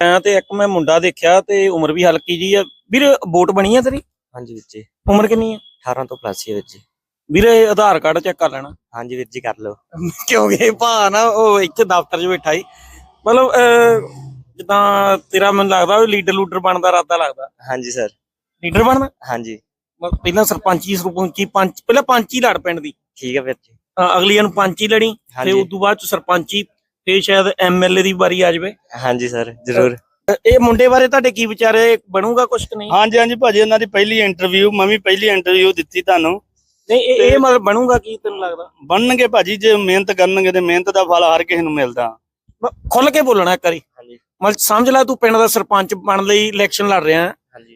ਆ ਤੇ ਇੱਕ ਮੈਂ ਮੁੰਡਾ ਦੇਖਿਆ ਤੇ ਉਮਰ ਵੀ ਹਲਕੀ ਜੀ ਆ। ਵੀਰ ਵੋਟ ਬਣੀ ਆ ਤੇਰੀ? ਹਾਂਜੀ ਵੀਰ ਜੀ। ਉਮਰ ਕਿੰਨੀ ਆ? 18 ਤੋਂ ਪਲੱਸ ਹੀ ਵੀਰ ਜੀ। ਵੀਰੇ ਆਧਾਰ ਕਾਰਡ ਚੈੱਕ ਕਰ ਲੈਣਾ। ਹਾਂਜੀ ਵੀਰ ਜੀ ਕਰ ਲਓ। ਕਿਉਂਕਿ ਭਾ ਨਾ ਉਹ ਇੱਥੇ ਦਫ਼ਤਰ 'ਚ ਬੈਠਾ ਹੀ ਮਤਲਬ ਜਿੱਦਾਂ ਤੇਰਾ ਮੈਨੂੰ ਲੱਗਦਾ ਵੀ ਲੀਡਰ ਲੂਡਰ ਬਣਦਾ ਰਾਤਾ ਲੱਗਦਾ। ਹਾਂਜੀ ਸਰ ਲੀਡਰ ਬਣਨਾ ਹਾਂਜੀ। ਪਹਿਲਾਂ ਸਰਪੰਚੀ ਸਰਪੰਚੀ ਪੰਚ ਪਹਿਲਾਂ ਪੰਚੀ ਲੜ ਪਿੰਡ ਦੀ। ਠੀਕ ਹੈ ਵੀਰ ਜੀ। ਅਗਲੀ ਨੂੰ ਪੰਚੀ ਲੜੀ ਤੇ। ਉਸ ਤੋਂ ਬਾਅਦ ਚ ਸਰਪੰਚੀ ਫੇਰ ਸ਼ਾਇਦ ਐਮਐਲਏ ਦੀ ਵਾਰੀ ਆ ਜਾਵੇ। ਹਾਂਜੀ ਸਰ ਜ਼ਰੂਰ। ਇਹ ਮੁੰਡੇ ਬਾਰੇ ਤੁਹਾਡੇ ਕੀ ਵਿਚਾਰੇ ਬਣੂਗਾ ਕੁਛ ਕਿ ਨਹੀਂ? ਹਾਂਜੀ ਹਾਂਜੀ ਭਾਜੀ ਉਹਨਾਂ ਦੀ ਪਹਿਲੀ ਇੰਟਰਵਿਊ ਮੈਂ ਵੀ ਪਹਿਲੀ ਇੰਟਰਵਿਊ ਦਿੱਤੀ ਤੁਹਾਨੂੰ। ਨਹੀਂ ਇਹ ਇਹ ਮਤਲਬ ਬਣੂਗਾ ਕੀ ਤੈਨੂੰ ਲੱਗਦਾ? ਬਣਨਗੇ ਭਾਜੀ ਜੇ ਮਿਹਨਤ ਕਰਨਗੇ ਤੇ ਮਿਹਨਤ ਦਾ ਫਲ ਹਰ ਕਿਸੇ ਨੂੰ ਮਿਲਦਾ। ਖੁੱਲ ਕੇ ਬੋਲਣਾ ਇੱਕ ਵਾਰੀ। ਹਾਂਜੀ। ਮਤਲਬ ਸਮਝ ਲੈ ਤੂੰ ਪਿੰਡ ਦਾ ਸਰਪੰਚ ਬਣਨ ਲਈ ਇਲੈਕਸ਼ਨ ਲੜ ਰਿਹਾ। ਹੈ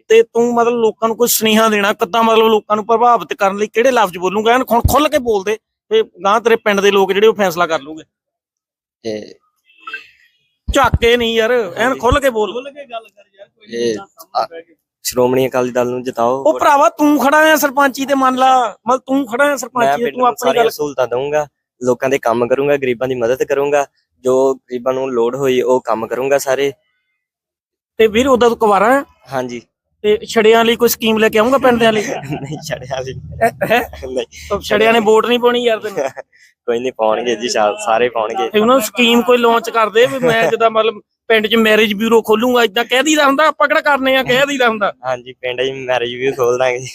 ਤੇ ਤੂੰ ਮਤਲਬ ਲੋਕਾਂ ਨੂੰ ਕੋਈ ਸੁਨੇਹਾ ਦੇਣਾ ਕਿੱਦਾਂ ਮਤਲਬ ਲੋਕਾਂ ਨੂੰ ਪ੍ਰਭਾਵਿਤ ਕਰਨ ਲਈ ਕਿਹੜੇ ਲਫ਼ਜ਼ ਬੋਲੂਗਾ? ਐਨ ਖੁੱਲ ਖੁੱਲ ਕੇ ਬੋਲ ਦੇ। ਤੇ ਗਾਂ ਤੇਰੇ ਪਿੰਡ ਦੇ ਲੋਕ ਜਿਹੜੇ ਉਹ ਫੈਸਲਾ ਕਰ ਲੂਗੇ। ਤੇ ਝਾਕੇ ਨਹੀਂ ਯਾਰ ਐਨ ਖੁੱਲ ਕੇ ਬੋਲ। ਕੇ ਗੱਲ ਕਰ ਯਾਰ ਕੋਈ ਇਹ ਆ- ਸ਼੍ਰੋਮਣੀ ਅਕਾਲੀ ਦਲ ਨੂੰ ਜਿਤਾਓ। ਉਹ ਭਰਾਵਾ ਤੂੰ ਖੜਾ ਆ ਸਰਪੰਚੀ ਤੇ ਮੰਨ ਲਾ ਮਤਲਬ ਤੂੰ ਖੜਾ ਆ ਸਰਪੰਚੀ ਤੇ ਆਪਣੀ ਗੱਲ ਸਹੂਲਤਾਂ ਦਊਂਗਾ ਲੋਕਾਂ ਦੇ ਕੰਮ ਕਰੂੰਗਾ ਗਰੀਬਾਂ ਦੀ ਮਦਦ ਕਰੂੰਗਾ ਜੋ ਗਰੀਬਾਂ ਨੂੰ ਲੋੜ ਹੋਈ ਉਹ ਕੰਮ ਕਰੂੰਗਾ ਸਾਰੇ। ਤੇ ਵੀਰ ਉਹਦਾ ਤੂੰ ਕੁਵਾਰਾ ਹੈ ਹਾਂਜੀ। ਤੇ ਛੜਿਆਂ ਲਈ ਕੋਈ ਸਕੀਮ ਲੈ ਕੇ ਆਉਂਗਾ ਪਿੰਡ ਦੇ ਲਈ? ਨਹੀਂ ਛੜਿਆ ਲਈ ਹੈ? ਨਹੀਂ। ਛੜਿਆਂ ਨੇ ਵੋਟ ਨਹੀਂ ਪਾਉਣੀ ਯਾਰ ਤੈਨੂੰ? ਕੋਈ ਨਹੀਂ ਪਾਉਣਗੇ ਜੀ ਸ਼ਾ- ਸਾਰੇ ਪਾਉਣਗੇ। ਤੇ ਉਹਨਾਂ ਨੂੰ ਸਕੀਮ ਕੋਈ ਲਾਂਚ ਕਰ ਦੇ ਵੀ ਮੈਂ ਜਿੱਦਾਂ ਮਤਲਬ ਪਿੰਡ 'ਚ ਮੈਰਿਜ ਬਿਊਰੋ ਖੋਲੂੰਗਾ ਇਦਾਂ ਕਹਿ ਦੀਦਾ ਹੁੰਦਾ ਆਪਾਂ ਕਿਹੜਾ ਕਰਨੇ ਆ ਕਹਿ ਦੀਦਾ ਹੁੰਦਾ। ਹਾਂਜੀ ਪਿੰਡ 'ਚ ਮੈਰਿਜ ਵੀ ਖੋਲ ਦਾਂਗੇ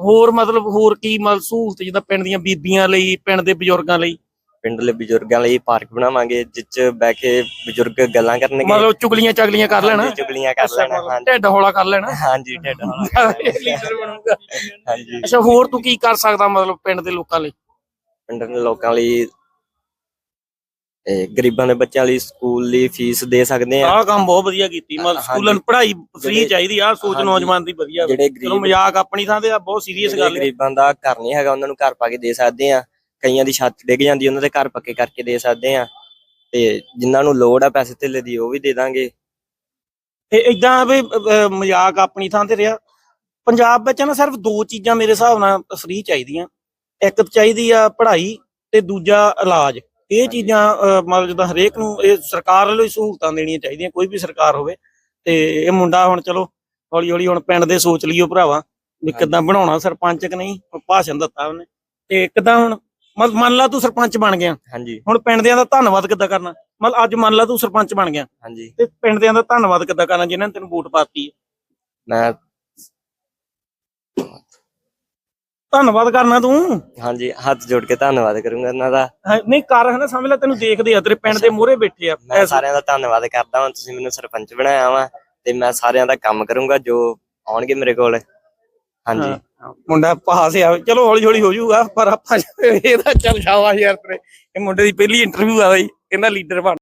ਹੋਰ ਮਤਲਬ ਹੋਰ ਕੀ ਮਤਲਬ ਸਹੂਲਤ ਜਿੱਦਾਂ ਪਿੰਡ ਦੀਆਂ ਬੀਬੀਆਂ ਲਈ ਪਿੰਡ ਦੇ ਬਜ਼ੁਰਗਾਂ ਲਈ? ਪਿੰਡਲੇ ਬਜ਼ੁਰਗਾਂ ਲਈ ਪਾਰਕ ਬਣਾਵਾਂਗੇ ਜਿੱਚ ਬਹਿ ਕੇ ਬਜ਼ੁਰਗ ਗੱਲਾਂ ਕਰਨਗੇ। ਮਤਲਬ ਚੁਗਲੀਆਂ ਚਗਲੀਆਂ ਕਰ ਲੈਣਾ। ਹਾਂਜੀ, ਚੁਗਲੀਆਂ ਕਰ ਲੈਣਾ ਹਾਂਜੀ। ਢਿੱਡ ਹੌਲਾ ਕਰ ਲੈਣਾ। ਹਾਂਜੀ ਢਿੱਡ ਹੌਲਾ ਲੀਡਰ ਬਣੂਗਾ। ਹਾਂਜੀ। ਅੱਛਾ ਹੋਰ ਤੂੰ ਕੀ ਕਰ ਸਕਦਾ ਮਤਲਬ ਪਿੰਡ ਦੇ ਲੋਕਾਂ ਲਈ? ਪਿੰਡ ਦੇ ਲੋਕਾਂ ਲਈ ਇਹ ਗਰੀਬਾਂ ਦੇ ਬੱਚਿਆਂ ਲਈ ਸਕੂਲ ਲਈ ਫੀਸ ਦੇ ਸਕਦੇ ਆ ਆਹ ਕੰਮ ਬਹੁਤ ਵਧੀਆ ਕੀਤੀ। ਮਤਲਬ ਹਾਂਜੀ। ਸਕੂਲਾਂ ਨੂੰ ਪੜ੍ਹਾਈ ਫ੍ਰੀ ਜਿਹੜੇ- ਚਾਹੀਦੀ ਆ ਸੋਚ ਹਾਂਜੀ। ਨੌਜਵਾਨ ਦੀ ਵਧੀਆ। ਜਿਹੜੇ ਚਲੋ ਗਰੀਬ ਮਜ਼ਾਕ ਆਪਣੀ ਥਾਂ ਤੇ ਆ ਬਹੁਤ ਸੀਰੀਅਸ ਜਿਹੜੇ ਗੱਲ ਹੈ ਗਰੀਬਾਂ ਦਾ ਘਰ ਨਹੀਂ ਹੈਗਾ ਉਹਨਾਂ ਨੂੰ ਘਰ ਪਾ ਕੇ ਦੇ ਸਕਦੇ ਆ ਕਈਆਂ ਦੀ ਛੱਤ ਡਿੱਗ ਜਾਂਦੀ ਉਹਨਾਂ ਦੇ ਘਰ ਪੱਕੇ ਕਰਕੇ ਦੇ ਸਕਦੇ ਆ ਤੇ ਜਿਨ੍ਹਾਂ ਨੂੰ ਲੋੜ ਆ ਪੈਸੇ ਧੇਲੇ ਦੀ ਉਹ ਵੀ ਦੇ ਦਾਂਗੇ। ਤੇ ਇਦਾਂ ਵੀ ਮਜ਼ਾਕ ਆਪਣੀ ਥਾਂ ਤੇ ਰਿਹਾ। ਪੰਜਾਬ ਵਿੱਚ ਨਾ ਸਿਰਫ ਦੋ ਚੀਜ਼ਾਂ ਮੇਰੇ ਹਿਸਾਬ ਨਾਲ ਫ੍ਰੀ ਚਾਹੀਦੀਆਂ। ਇੱਕ ਤਾਂ ਚਾਹੀਦੀ ਆ ਪੜ੍ਹਾਈ ਤੇ ਦੂਜਾ ਇਲਾਜ। ਇਹ ਚੀਜ਼ਾਂ ਮਤਲਬ ਜਿੱਦਾਂ ਹਰੇਕ ਨੂੰ ਇਹ ਸਰਕਾਰ ਵੱਲੋਂ ਹੀ ਸਹੂਲਤਾਂ ਦੇਣੀਆਂ ਚਾਹੀਦੀਆਂ ਕੋਈ ਵੀ ਸਰਕਾਰ ਹੋਵੇ। ਤੇ ਇਹ ਮੁੰਡਾ ਹੁਣ ਚਲੋ ਹੌਲੀ ਹੌਲੀ ਹੁਣ ਪਿੰਡ ਦੇ ਸੋਚ ਲਿਓ ਭਰਾਵਾ ਵੀ ਕਿੱਦਾਂ ਬਣਾਉਣਾ ਸਰਪੰਚ ਕਿ ਨਹੀਂ ਭਾਸ਼ਣ ਦਿੱਤਾ ਉਹਨੇ। ਤੇ ਕਿੱਦਾਂ ਹੁਣ ਮਤਲਬ ਮੰਨ ਲਾ ਤੂੰ ਸਰਪੰਚ ਬਣ ਗਿਆ। ਹਾਂਜੀ। ਹੁਣ ਪਿੰਡ ਦਿਆਂ ਦਾ ਧੰਨਵਾਦ ਕਿੱਦਾਂ ਕਰਨਾ? ਮਤਲਬ ਅੱਜ ਮੰਨ ਲਾ ਤੂੰ ਸਰਪੰਚ ਬਣ ਗਿਆ। ਹਾਂਜੀ। ਤੇ ਪਿੰਡ ਦਿਆਂ ਦਾ ਧੰਨਵਾਦ ਕਿੱਦਾਂ ਕਰਨਾ ਜਿਨ੍ਹਾਂ ਨੇ ਤੈਨੂੰ ਵੋਟ ਪਾਤੀ? ਹੈ ਮੈਂ ਧੰਨਵਾਦ ਕਰਨਾ ਤੂੰ? ਹਾਂਜੀ ਹੱਥ ਜੋੜ ਕੇ ਧੰਨਵਾਦ ਕਰੂੰਗਾ ਇਹਨਾਂ ਦਾ। ਹਾਂ, ਨਹੀਂ ਕਰ ਹਨਾ ਸਮਝ ਲੈ ਤੈਨੂੰ ਦੇਖਦੇ ਆ ਤੇਰੇ ਪਿੰਡ ਦੇ ਮੂਹਰੇ ਬੈਠੇ ਆ ਮੈਂ ਸਾਰਿਆਂ ਦਾ ਧੰਨਵਾਦ ਕਰਦਾ ਹਾਂ ਤੁਸੀਂ ਮੈਨੂੰ ਸਰਪੰਚ ਬਣਾਇਆ ਵਾ ਤੇ ਮੈਂ ਸਾਰਿਆਂ ਦਾ ਕੰਮ ਕਰੂੰਗਾ ਜੋ ਆਉਣਗੇ ਮੇਰੇ ਕੋਲ। ਹਾਂਜੀ। ਮੁੰਡਾ ਪਾਸ ਆ, ਚਲੋ ਹੌਲੀ ਹੌਲੀ ਹੋ ਜਾਊਗਾ, ਪਰ ਆਪਾਂ ਇਹਦਾ ਚੱਲ ਸ਼ਾਬਾਸ਼ ਯਾਰ ਤੇਰੇ। ਇਹ ਮੁੰਡੇ ਦੀ ਪਹਿਲੀ ਇੰਟਰਵਿਊ ਆ ਬਈ ਕਹਿੰਦਾ ਲੀਡਰ ਬਣ।